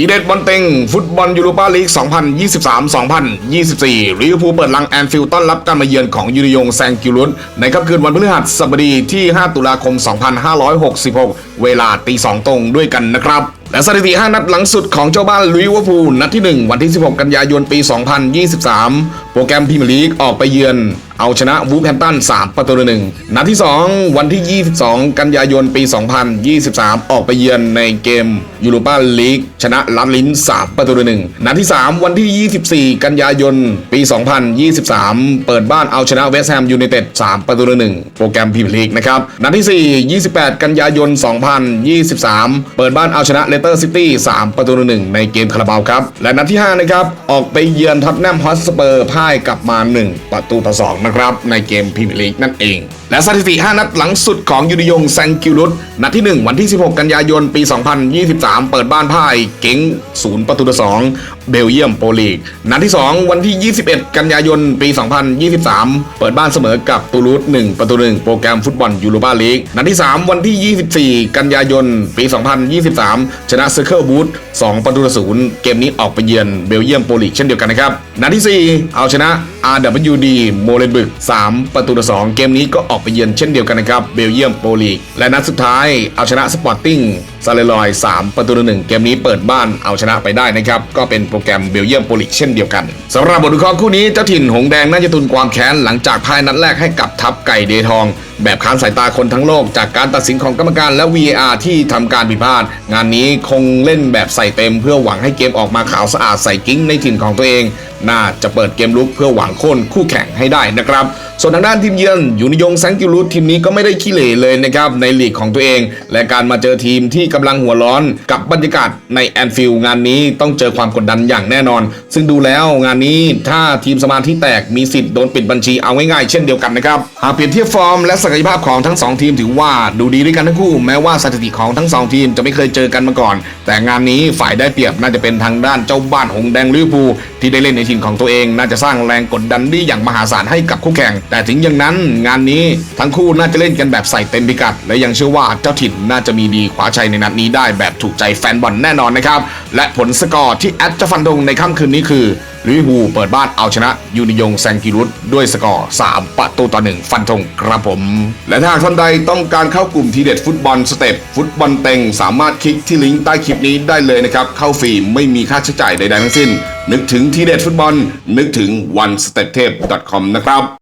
ทีเด็ดบอลเต็ง ฟุตบอลยูโรปาลีก 2023-2024ลิเวอร์พูลเปิดลังแอนฟิลด์ต้อนรับการมาเยือนของยูนิยงแซงกิรุสในค่ำคืนวันพฤหัสบดีที่ 5 ตุลาคม 2566 เวลาตี 2 ตรงด้วยกันนะครับและสถิติ 5 นัดหลังสุดของเจ้าบ้านลิเวอร์พูลนัดที่ 1 วันที่ 16 กันยายนปี 2023 โปรแกรมพรีเมียร์ลีกออกไปเยือน เอาชนะวูฟแฮมตัน 3 ประตูต่อหนึ่งนัดที่ 2 วันที่ 22 กันยายนปี 2023 ออกไปเยือนในเกมยูโรปาลีกชนะลัดลิน 3 ประตูต่อหนึ่งนัดที่ 3 วันที่ 24 กันยายนปี 2023 เปิดบ้านเอาชนะเวสต์แฮมยูไนเต็ด 3 ประตูต่อหนึ่งโปรแกรมพรีเมียร์ลีกนะครับ นัดที่ 4 28 กันยายน 2023 เปิดบ้านเอาชนะเลสเตอร์ซิตี้ 3 ประตูต่อหนึ่งในเกมคาราบาวครับ และนัดที่ 5 นะครับ ออกไปเยือนท็อตแนมฮอตสเปอร์พ่ายกลับมา 1 ประตูต่อ2นะครับในเกมพรีเมียร์ลีกนั่นเอง และสถิติ 5 นัดหลังสุดของยูนิยงแซงกิวรุตนัดที่ 1 วันที่ 16 กันยายน ปี 2023 เปิดบ้านพ่ายเก๋ง0 ประตูต่อ2เบลเยียมโปรลีก นัดที่ 2 วันที่ 21 กันยายน ปี 2023 เปิดบ้านเสมอกับตูรูส1ประตู 1 โปรแกรมฟุตบอลยูโรปาลีก นัดที่ 3 วันที่ 24 กันยายน ปี 2023 ชนะเซอร์เคิลบูธ2ประตูต่อ0เกมนี้ออกไปเยือนเบลเยียมโปรลีกเช่นเดียวกันนะครับ นัดที่ 4 เอาชนะ RWD โมเลนบึก 3 ประตูต่อ2เกมนี้ก็ออกไปเยือนเช่นเดียวกันนะครับ เบลเยียมโปรลีก และนัดสุดท้ายเอาชนะสปอร์ติ้งซาเลลอย3 ประตูต่อ1เกมนี้เปิดบ้านเอาชนะไปได้นะครับ ก็เป็นโปรแกรมเบลเยียมโปลีกเช่นเดียวกันสำหรับบทวิเคราะห์คู่นี้เจ้าถิ่นหงแดงน่าจะตุนความแค้นหลังจากพ่ายนัดแรกให้กับทัพไก่เดทอง แบบค้านสายตาคนทั้งโลก จากการตัดสินของกรรมการและ VAR ที่ทำการผิดพลาด งานนี้คงเล่นแบบใส่เต็ม เพื่อหวังให้เกมออกมาขาวสะอาดใส่กิ้งในถิ่นของตัวเอง น่าจะเปิดเกมลุกเพื่อหวังโค่นคู่แข่งให้ได้นะครับ ส่วนทางด้านทีมเยือนอยู่นิยงแซงกิวรูททีมนี้ก็ไม่ได้ขี้เหร่เลยนะครับในลีกของตัวเอง และการมาเจอทีมที่กำลังหัวร้อนกับบรรยากาศในแอนฟิลด์งานนี้ต้องเจอความกดดันอย่างแน่นอน ซึ่งดูแล้วงานนี้ถ้าทีมสมาธิแตกมีสิทธิ์โดนปิดบัญชีเอาง่ายๆเช่นเดียวกันนะครับหากเปรียบเทียบฟอร์มและศักยภาพของทั้งสองทีมถือว่าดูดีด้วยกันทั้งคู่แม้ว่าสถิติของทั้งสองทีมจะไม่เคยเจอกันมาก่อน แต่งานนี้ฝ่ายได้เปรียบน่าจะเป็นทางด้านเจ้าบ้านหงแดงลิเวอร์พูลที่ได้เล่นในทีมของตัวเอง น่าจะสร้างแรงกดดันได้อย่างมหาศาลให้กับคู่แข่งแต่ถึงอย่างนั้นงานนี้ทั้งคู่น่าจะเล่นกันแบบใส่เต็มพิกัด และยังเชื่อว่าเจ้าถิ่นน่าจะมีดีคว้าชัยในนัดนี้ได้แบบถูกใจแฟนบอลแน่นอนนะครับ และผลสกอร์ที่แอดจะฟันธงในค่ำคืนนี้คือลิเวอร์พูลเปิดบ้านเอาชนะยูนิยงแซงกิรุตด้วยสกอร์ 3 ประตูต่อ 1 ฟันธงครับผม และถ้าหากท่านใดต้องการเข้ากลุ่มทีเด็ดฟุตบอลสเต็ปฟุตบอลเต็ง สามารถคลิกที่ลิงก์ใต้คลิปนี้ได้เลยนะครับ เข้าฟรีไม่มีค่าใช้จ่ายใดๆทั้งสิ้น นึกถึงทีเด็ดฟุตบอล นึกถึง one step tape com นะครับ